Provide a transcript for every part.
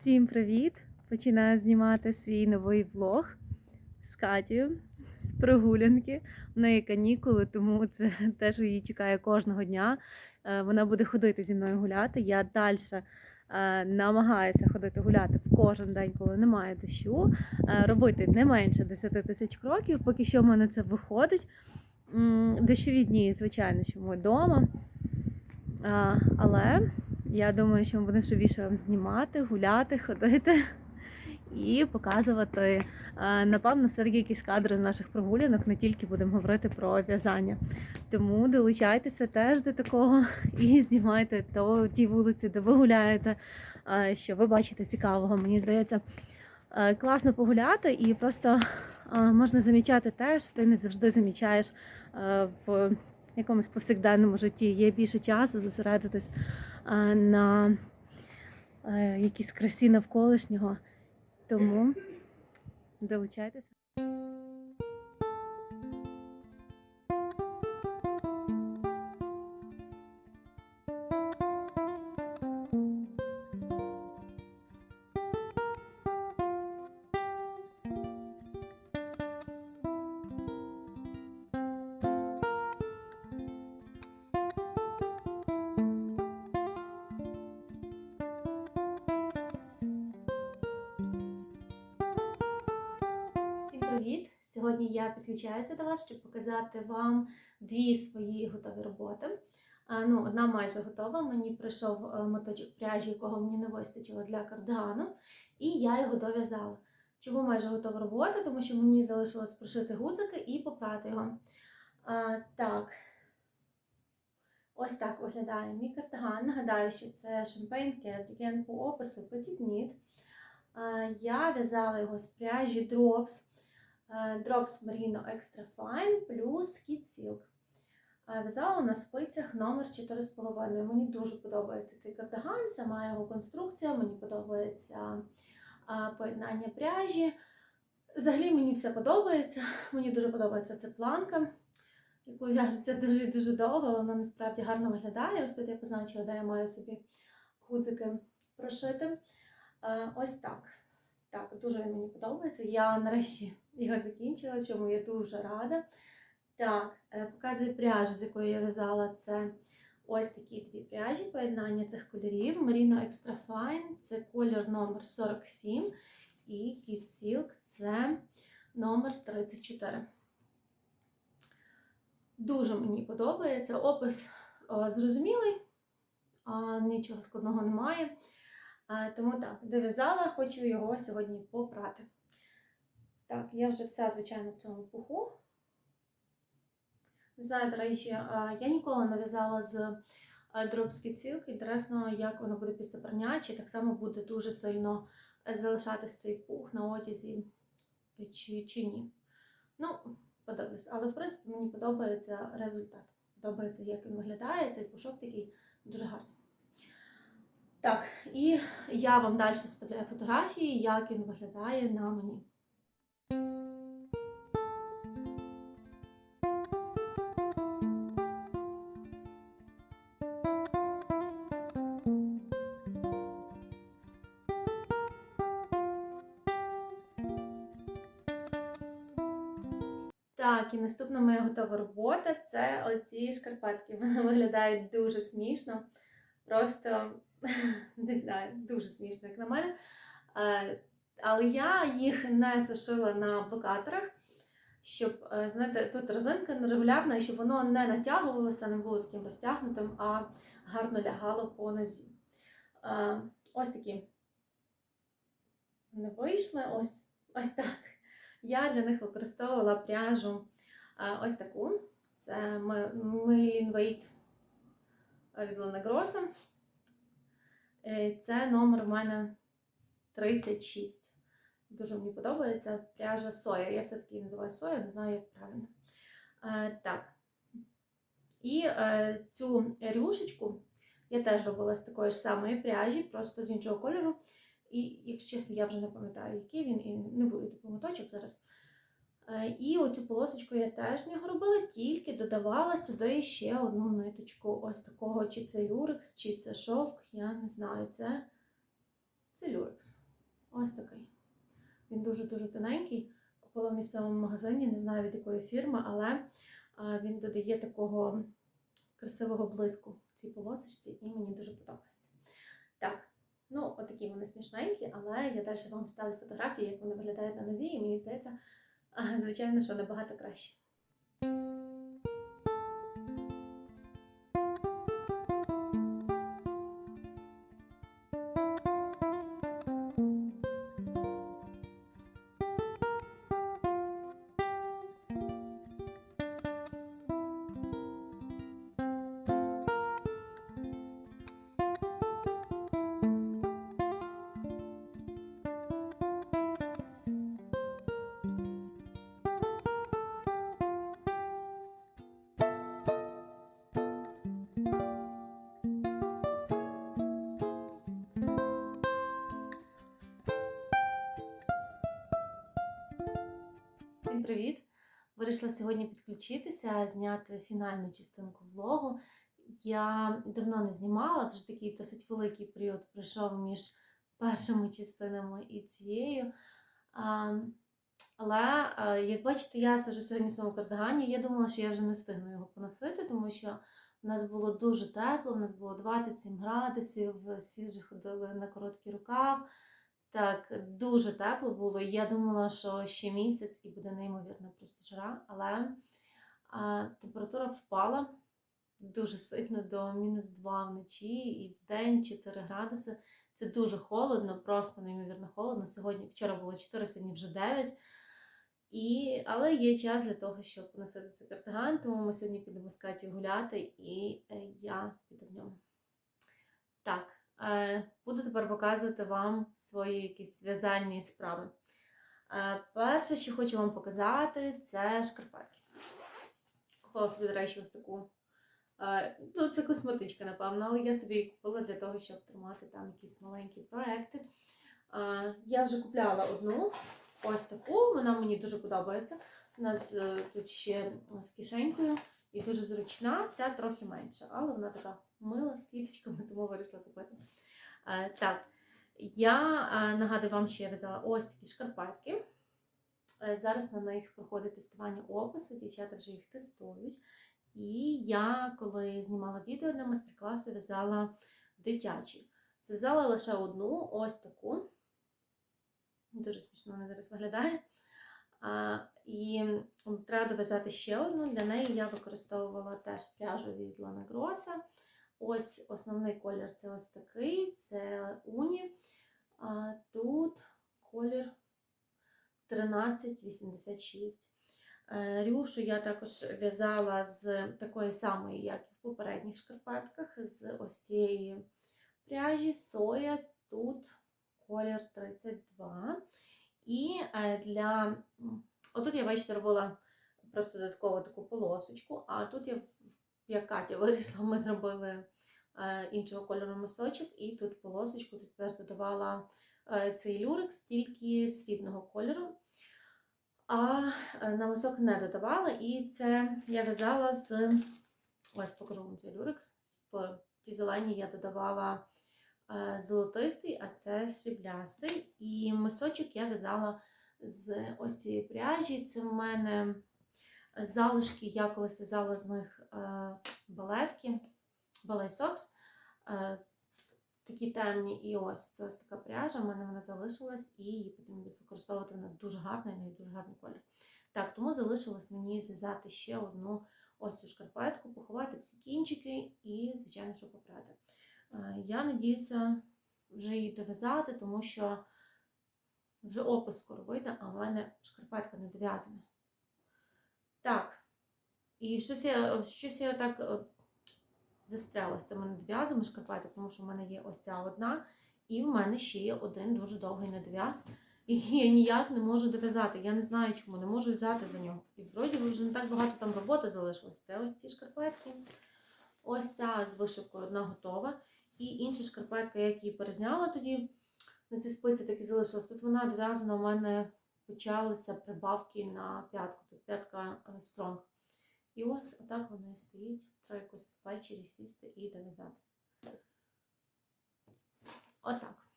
Всім привіт! Починаю знімати свій новий влог з Катєю з прогулянки. В неї канікули, тому це те, що її чекає кожного дня. Е, Вона буде ходити зі мною гуляти. Я далі намагаюся ходити гуляти в кожен день, коли немає дощу. Е, Робити не менше 10 тисяч кроків. Поки що в мене це виходить. Дощові дні, звичайно, що ми вдома. Але я думаю, що ми будемо ще більше вам знімати, гуляти, ходити і показувати, напевно, все-таки якісь кадри з наших прогулянок, не тільки будемо говорити про в'язання. Тому долучайтеся теж до такого і знімайте то ті вулиці, де ви гуляєте, що ви бачите цікавого. Мені здається, класно погуляти і просто можна замічати те, що ти не завжди замічаєш в якомусь повсякденному житті. Є більше часу зосередитись на е, якійсь красі навколишнього. Тому долучайтеся. Привіт! Сьогодні я підключаюся до вас, щоб показати вам дві свої готові роботи. Ну, одна майже готова. Мені прийшов е, моточок пряжі, якого мені не вистачило для кардигану, і я його дов'язала. Чому майже готова робота? Тому що мені залишилось прошити гудзики і попрати його. А, так, ось так виглядає мій кардиган. Нагадаю, що це Champagne Cardigan по опису Petit Knit. Я в'язала його з пряжі Drops, Drops Merino Extra Fine плюс Kid Silk. Е, В'язала на спицях номер 4,5. Мені дуже подобається цей кардиган, сама його конструкція, мені подобається е, поєднання пряжі. Взагалі мені все подобається. Мені дуже подобається ця планка, яку в'яжеться дуже-дуже довго, але вона насправді гарно виглядає. Ось тут я позначила, де я маю собі гудзики прошити. Е, Ось так. Так, дуже мені подобається. Я нарешті його закінчила, чому я дуже рада. Так, е, показую пряжу, з якої я в'язала. Це ось такі дві пряжі, поєднання цих кольорів. Merino Extra Fine це колір номер 47 і Kid Silk це номер 34. Дуже мені подобається. Опис о, зрозумілий, а, нічого складного немає. Тому так, дов'язала, хочу його сьогодні попрати. Так, я вже вся, звичайно, в цьому пуху. Не знаю, до речі, я ніколи не в'язала з дробські цілки. Інтересно, як воно буде після прання, чи так само буде дуже сильно е, залишатись цей пух на одязі, е, чи, чи ні. Ну, подивлюсь. Але, в принципі, мені подобається результат. Подобається, як він виглядає. Цей пушок такий дуже гарний. Так, і я вам далі вставляю фотографії, як він виглядає на мені. Так, і наступна моя готова робота це оці шкарпетки. Вони виглядають дуже смішно. Просто не знаю, дуже смішно, як на мене. Е, Але я їх не сушила на блокаторах, щоб, е, знаєте, тут резинка нерегулярна, і щоб воно не натягувалося, не було таким розтягнутим, а гарно лягало по нозі. Е, Ось такі вони вийшли. Ось, ось так. Я для них використовувала пряжу ось таку. Це Мейлін Вейт від Лена Гроса. Е, Це номер у мене 36. Дуже мені подобається пряжа соя. Я все-таки її називаю соя, не знаю, як правильно. Е, так. І е, цю рюшечку я теж робила з такої ж самої пряжі, просто з іншого кольору. І, якщо чесно, я вже не пам'ятаю, який він, і не буду йти зараз. Е, І оцю полосочку я теж нього робила, тільки додавала сюди ще одну ниточку. Ось такого, чи це люрекс, чи це шовк, я не знаю. Це Це люрекс. Ось такий. Він дуже-дуже тоненький. Купила в місцевому магазині, не знаю від якої фірми, але він додає такого красивого блиску цій полосочці, і мені дуже подобається. Так, ну, отакі вони смішненькі, але я далі вам ставлю фотографії, як вони виглядають на нозі, і мені здається, звичайно, що набагато краще. Всім привіт! Вирішила сьогодні підключитися, зняти фінальну частинку влогу. Я давно не знімала, вже такий досить великий період пройшов між першими частинами і цією. Але, як бачите, я сижу сьогодні в своєму кардигані. Я думала, що я вже не встигну його поносити, тому що в нас було дуже тепло, в нас було 27 градусів, всі вже ходили на короткий рукав. Так, дуже тепло було. Я думала, що ще місяць і буде неймовірно просто жара, але а, температура впала дуже сильно до мінус 2 вночі і в день 4 градуси. Це дуже холодно, просто неймовірно холодно. Сьогодні, вчора було 4, сьогодні вже 9. І, але є час для того, щоб поносити цей картиган, тому ми сьогодні підемо з Катю гуляти, і е, я піду в ньому. Так. Е, Буду тепер показувати вам свої якісь в'язальні справи. Е, Перше, що хочу вам показати, це шкарпетки. Купила собі, до речі, ось таку. е, Ну, це косметичка, напевно, але я собі її купила для того, щоб тримати там якісь маленькі проекти. Я вже купляла одну, ось таку, вона мені дуже подобається. У нас тут ще з кишенькою і дуже зручна, ця трохи менша, але вона така мила з квіточками, тому вирішила купити. Е, Так, я е, нагадую вам, що я в'язала ось такі шкарпетки. Е, Зараз на них проходить тестування опису, дівчата вже їх тестують. І я, коли знімала відео для майстер-класу, в'язала дитячі. Зв'язала лише одну, ось таку. Дуже смішно вона зараз виглядає. А, і треба дов'язати ще одну. Для неї я використовувала теж пряжу від Лана Гроса. Ось основний колір це ось такий, це уні. А тут колір 1386. Е, Рюшу я також в'язала з такої самої, як і в попередніх шкарпетках, з ось цієї пряжі соя. Тут колір 32. І е, для. Отут я, бачите, робила просто додатково таку полосочку, а тут я, як Катя вирісла, ми зробили е, іншого кольору мисочок, і тут полосочку, тут теж додавала е, цей люрекс, тільки срібного кольору. А е, на мисок не додавала, і це я в'язала з. Ось покажу вам цей люрекс. В тій зеленій я додавала золотистий, а це сріблястий. І мисочок я в'язала з ось цієї пряжі. Це в мене залишки, я колись в'язала з них е, балетки, балет сокс. Е, Такі темні, і ось це ось така пряжа, в мене вона залишилась, і її потрібно використовувати вона дуже гарна, і неї дуже гарний колір. Так, тому залишилось мені зв'язати ще одну ось цю шкарпетку, поховати всі кінчики і, звичайно, що попрати. Е, Я надіюся вже її дов'язати, тому що вже опис скоро вийде, а в мене шкарпетка не дов'язана. Так, і щось я, щось я так е, застряла з цими недов'язами шкарпеток, тому що в мене є оця одна, і в мене ще є один дуже довгий недов'яз. І я ніяк не можу дов'язати. Я не знаю чому, не можу взяти за нього. І вроді вже не так багато там роботи залишилось. Це ось ці шкарпетки. Ось ця з вишивкою одна готова. І інша шкарпетка, я її перезняла тоді, на ці спиці так і залишилась. Тут вона дов'язана, у мене почалися прибавки на п'ятку. Тут п'ятка е, стронг. І ось отак воно і стоїть. Треба якось ввечері сісти і дов'язати. Отак.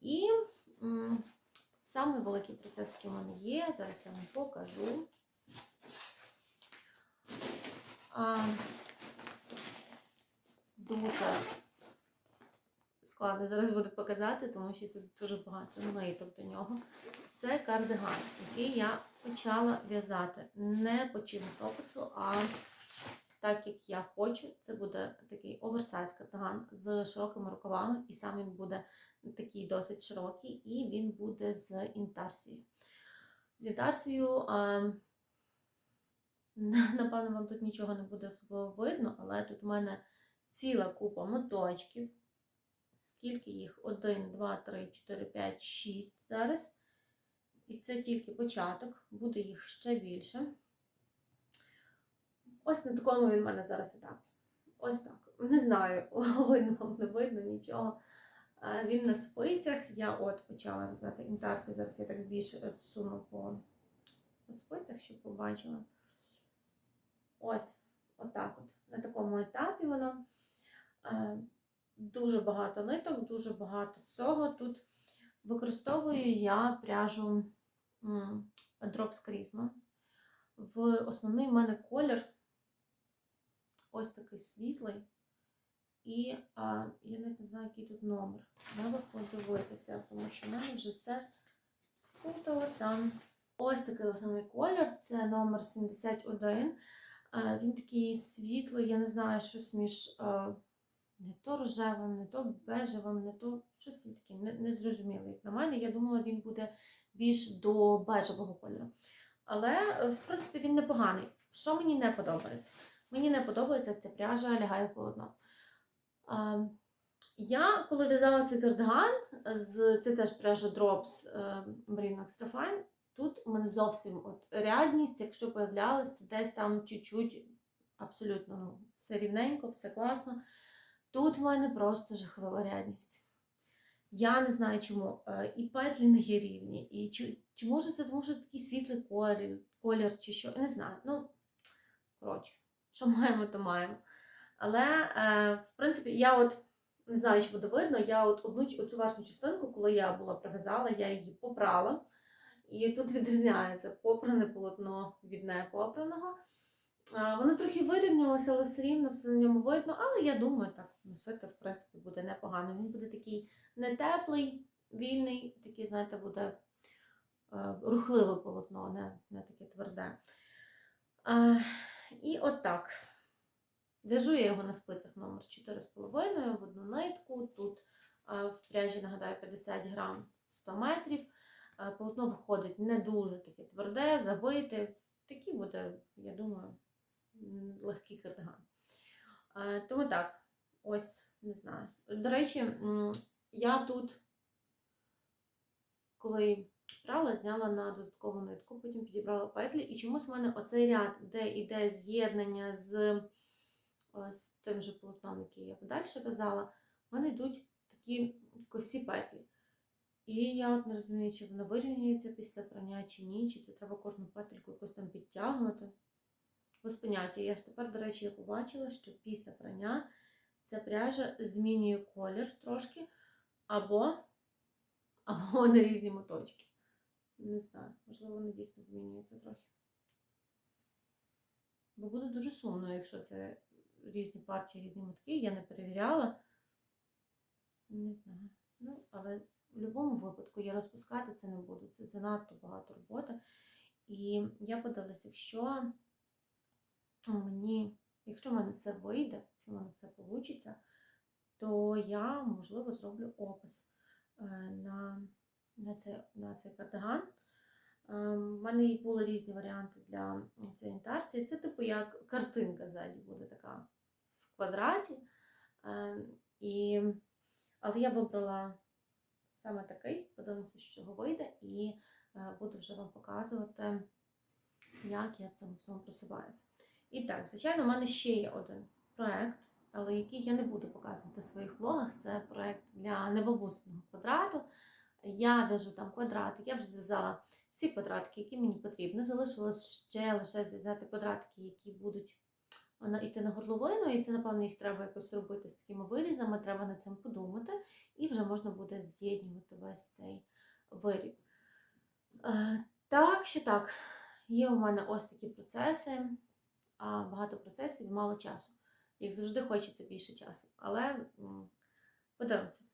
І м, великий процес, який в мене є, зараз я вам покажу. А, дуже складно зараз буду показати, тому що тут дуже багато ниток до нього. Це кардиган, який я почала в'язати не по чимось опису, а так як я хочу. Це буде такий оверсайз кардиган з широкими рукавами, і сам він буде такий досить широкий, і він буде з інтарсією. З інтарсією, напевно, вам тут нічого не буде особливо видно, але тут у мене ціла купа моточків. Скільки їх? 1, 2, 3, 4, 5, 6 зараз. І це тільки початок, буде їх ще більше. Ось на такому він в мене зараз етапі. Ось так. Не знаю, видно вам не видно нічого. Е, Він на спицях. Я от почала в'язати інтарсію. Зараз я так більше суну по, по спицях, щоб побачила. Ось, отак от. На такому етапі воно. Е, Дуже багато ниток, дуже багато всього. Тут використовую я пряжу м, Drops Charisma. В основний в мене колір ось такий світлий. І а, я навіть не знаю, який тут номер. Треба подивитися, тому що в мене вже все спуталося. Ось такий основний колір це номер 71. А, Він такий світлий, я не знаю, щось між а, не то рожевим, не то бежевим, не то щось таке не- незрозуміле. Як на мене, я думала, він буде більш до бежевого кольору. Але, е, в принципі, він непоганий. Що мені не подобається? Мені не подобається, як ця пряжа лягає в полотно. Я, коли в'язала цей кардиган, з, це теж пряжа Drops е, Merino Extra Fine, тут у мене зовсім от рядність, якщо появлялася, десь там чуть-чуть, абсолютно ну, все рівненько, все класно. Тут в мене просто жахлива рядність. Я не знаю чому. Е, І петлі не є рівні. І чи, чи може це тому, що такий світлий колір, колір чи що? Не знаю. Ну, коротше, що маємо, то маємо. Але, е, в принципі, я от не знаю, чи буде видно, я от одну оцю верхню частинку, коли я була прив'язала, я її попрала. І тут відрізняється попране полотно від непопраного. Воно трохи вирівнялося, але все рівно все на ньому видно. Але я думаю, так носити, в принципі, буде непогано. Він буде такий не теплий, вільний, такий, знаєте, буде е, рухливе полотно, не, не таке тверде. А, і от так. В'яжу я його на спицях номер 4,5 в одну нитку. Тут в пряжі, нагадаю, 50 грам 100 метрів. Полотно виходить не дуже таке тверде, забите. Такий буде, я думаю, легкий кардиган. Тому так, ось, не знаю. До речі, я тут, коли брала, зняла на додаткову нитку, потім підібрала петлі. І чомусь в мене оцей ряд, де йде з'єднання з ось тим же полотном, який я подальше в'язала, в мене йдуть такі косі петлі. І я от не розумію, чи воно вирівнюється після прання, чи ні, чи це треба кожну петельку якось там підтягувати. Поняття. Я ж тепер, до речі, побачила, що після прання ця пряжа змінює колір трошки, або, або на різні моточки. Не знаю, можливо, воно дійсно змінюється трохи. Бо буде дуже сумно, якщо це різні партії, різні мотки. Я не перевіряла. Не знаю. Ну, але в будь-якому випадку я розпускати це не буду. Це занадто багато роботи. І я подивлюся, якщо мені, якщо в мене все вийде, якщо в мене все вийде, то я, можливо, зроблю опис е, на, на, цей, на цей кардиган. У мене були різні варіанти для цієї інтарсії. Це типу як картинка ззаді буде така в квадраті. Е, І, але я вибрала саме такий, подивимося, що з вийде, і е, буду вже вам показувати, як я в цьому всьому просуваюся. І так, звичайно, у мене ще є один проект, але який я не буду показувати в своїх влогах. Це проект для небабусного квадрату. Я в'яжу там квадрати, я вже зв'язала всі квадратики, які мені потрібні. Залишилось ще лише зв'язати квадратики, які будуть на йти на горловину, і це, напевно, їх треба якось робити з такими вирізами, треба над цим подумати, і вже можна буде з'єднувати весь цей виріб. Е, Так що так, є у мене ось такі процеси, а багато процесів і мало часу. Як завжди, хочеться більше часу, але подивимося.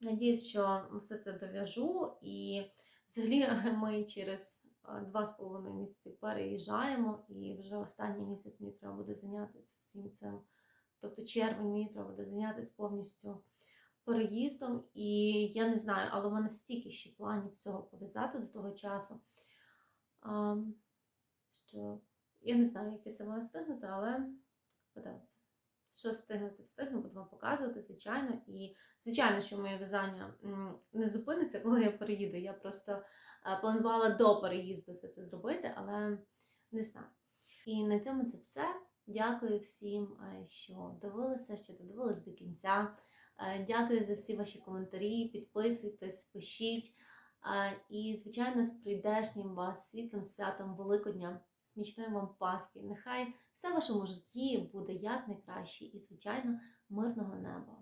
Надіюсь, що все це дов'яжу, і взагалі ми через а, два з половиною місяці переїжджаємо, і вже останній місяць мені треба буде зайнятися всім цим. Тобто червень мені треба буде зайнятися повністю переїздом. І я не знаю, але в мене стільки ще планів всього пов'язати до того часу. Що я не знаю, як я це маю встигнути, але подивимося. Що встигнути, встигну, буду вам показувати, звичайно. І звичайно, що моє в'язання не зупиниться, коли я переїду. Я просто е, планувала до переїзду все це зробити, але не знаю. І на цьому це все. Дякую всім, е, що дивилися, що додивились до кінця. Е, Дякую за всі ваші коментарі. Підписуйтесь, пишіть. І, звичайно, з прийдешнім вас світлим святом Великодня, смічної вам Пасхи. Нехай все в вашому житті буде якнайкраще і, звичайно, мирного неба.